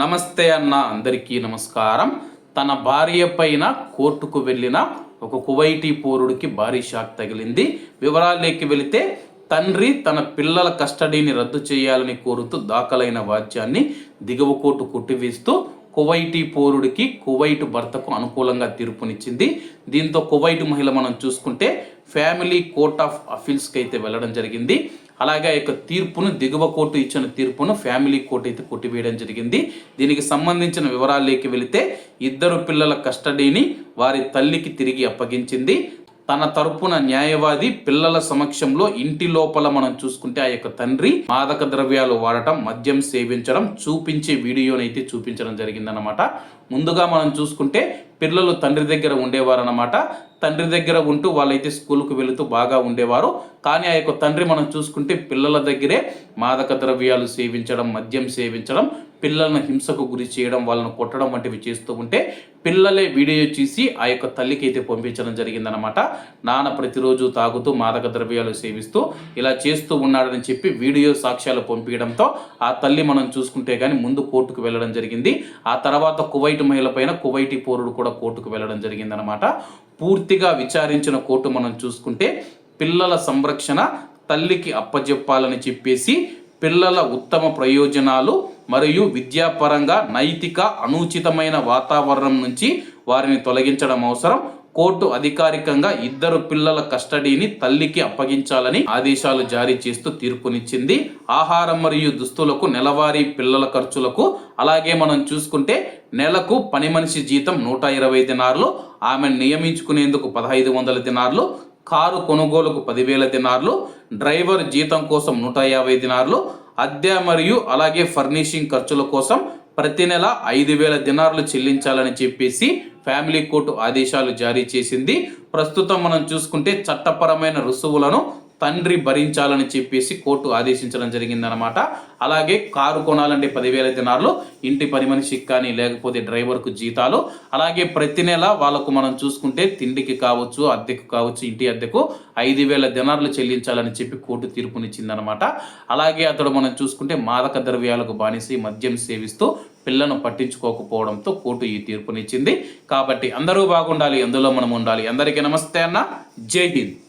నమస్తే అన్న అందరికీ నమస్కారం. తన భార్య పైన కోర్టుకు వెళ్ళిన ఒక కువైటీ పౌరుడికి భారీ షాక్ తగిలింది. వివరాల్లోకి వెళితే తండ్రి తన పిల్లల కస్టడీని రద్దు చేయాలని కోరుతూ దాఖలైన వాద్యాన్ని దిగువ కోర్టు కొట్టివేస్తూ కువైటీ పౌరుడికి కువైట్ భర్తకు అనుకూలంగా తీర్పునిచ్చింది. దీంతో కువైట్ మహిళ మనం చూసుకుంటే ఫ్యామిలీ కోర్ట్ ఆఫ్ అఫీల్స్కి అయితే వెళ్ళడం జరిగింది. అలాగే యొక్క తీర్పును దిగువ కోర్టు ఇచ్చిన తీర్పును ఫ్యామిలీ కోర్టు అయితే కొట్టివేయడం జరిగింది. దీనికి సంబంధించిన వివరాల్లోకి వెళితే ఇద్దరు పిల్లల కస్టడీని వారి తల్లికి తిరిగి అప్పగించింది. తన తరపున న్యాయవాది పిల్లల సమక్షంలో ఇంటి లోపల మనం చూసుకుంటే ఆ యొక్క తండ్రి మాదక ద్రవ్యాలు వాడటం మద్యం సేవించడం చూపించే వీడియోనైతే చూపించడం జరిగిందనమాట ముందుగా మనం చూసుకుంటే పిల్లలు తండ్రి దగ్గర ఉండేవారన్నమాట. తండ్రి దగ్గర ఉంటూ వాళ్ళైతే స్కూల్కు వెళుతూ బాగా ఉండేవారు. కానీ ఆ యొక్క తండ్రి మనం చూసుకుంటే పిల్లల దగ్గరే మాదక ద్రవ్యాలు సేవించడం మద్యం సేవించడం పిల్లలను హింసకు గురి చేయడం వాళ్ళను కొట్టడం వంటివి చేస్తూ ఉంటే పిల్లలే వీడియో చూసి ఆ యొక్క తల్లికి అయితే పంపించడం జరిగిందనమాట నాన్న ప్రతిరోజు తాగుతూ మాదక ద్రవ్యాలు సేవిస్తూ ఇలా చేస్తూ ఉన్నాడని చెప్పి వీడియో సాక్ష్యాలు పంపించడంతో ఆ తల్లి మనం చూసుకుంటే కానీ ముందు కోర్టుకు వెళ్ళడం జరిగింది. ఆ తర్వాత కువైట్ మహిళ పైన కువైటీ పౌరుడు కూడా కోర్టుకు వెళ్ళడం జరిగిందనమాట పూర్తిగా విచారించిన కోర్టు మనం చూసుకుంటే పిల్లల సంరక్షణ తల్లికి అప్పజెప్పాలని చెప్పేసి పిల్లల ఉత్తమ ప్రయోజనాలు మరియు విద్యాపరంగా నైతిక అనుచితమైన వాతావరణం నుంచి వారిని తొలగించడం అవసరం. కోర్టు అధికారికంగా ఇద్దరు పిల్లల కస్టడీని తల్లికి అప్పగించాలని ఆదేశాలు జారీ చేస్తూ తీర్పునిచ్చింది. ఆహారం మరియు దుస్తులకు నెలవారీ పిల్లల ఖర్చులకు అలాగే మనం చూసుకుంటే నెలకు పని మనిషి జీతం నూట ఇరవై దినార్లు ఆమెను నియమించుకునేందుకు పదహైదు వందల దినార్లు కారు కొనుగోలుకు పదివేల దినార్లు డ్రైవర్ జీతం కోసం నూట యాభై దినార్లు అద్దె మరియు అలాగే ఫర్నిషింగ్ ఖర్చుల కోసం ప్రతి నెల ఐదు వేల దినార్లు చెల్లించాలని చెప్పేసి ఫ్యామిలీ కోర్టు ఆదేశాలు జారీ చేసింది. ప్రస్తుతం మనం చూసుకుంటే చట్టపరమైన రుసువులను తండ్రి భరించాలని చెప్పేసి కోర్టు ఆదేశించడం జరిగిందనమాట అలాగే కారు కొనాలంటే పదివేల దినార్లు ఇంటి పని మనిషికి కానీ లేకపోతే డ్రైవర్కు జీతాలు. అలాగే ప్రతి నెల వాళ్ళకు మనం చూసుకుంటే తిండికి కావచ్చు అద్దెకు కావచ్చు ఇంటి అద్దెకు ఐదు వేల దినార్లు చెల్లించాలని చెప్పి కోర్టు తీర్పునిచ్చిందనమాట అలాగే అతడు మనం చూసుకుంటే మాదక ద్రవ్యాలకు బానిసి మద్యం సేవిస్తూ పిల్లను పట్టించుకోకపోవడంతో కోర్టు ఈ తీర్పునిచ్చింది. కాబట్టి అందరూ బాగుండాలి అందులో మనం ఉండాలి. అందరికీ నమస్తే అన్న. జై హింద్.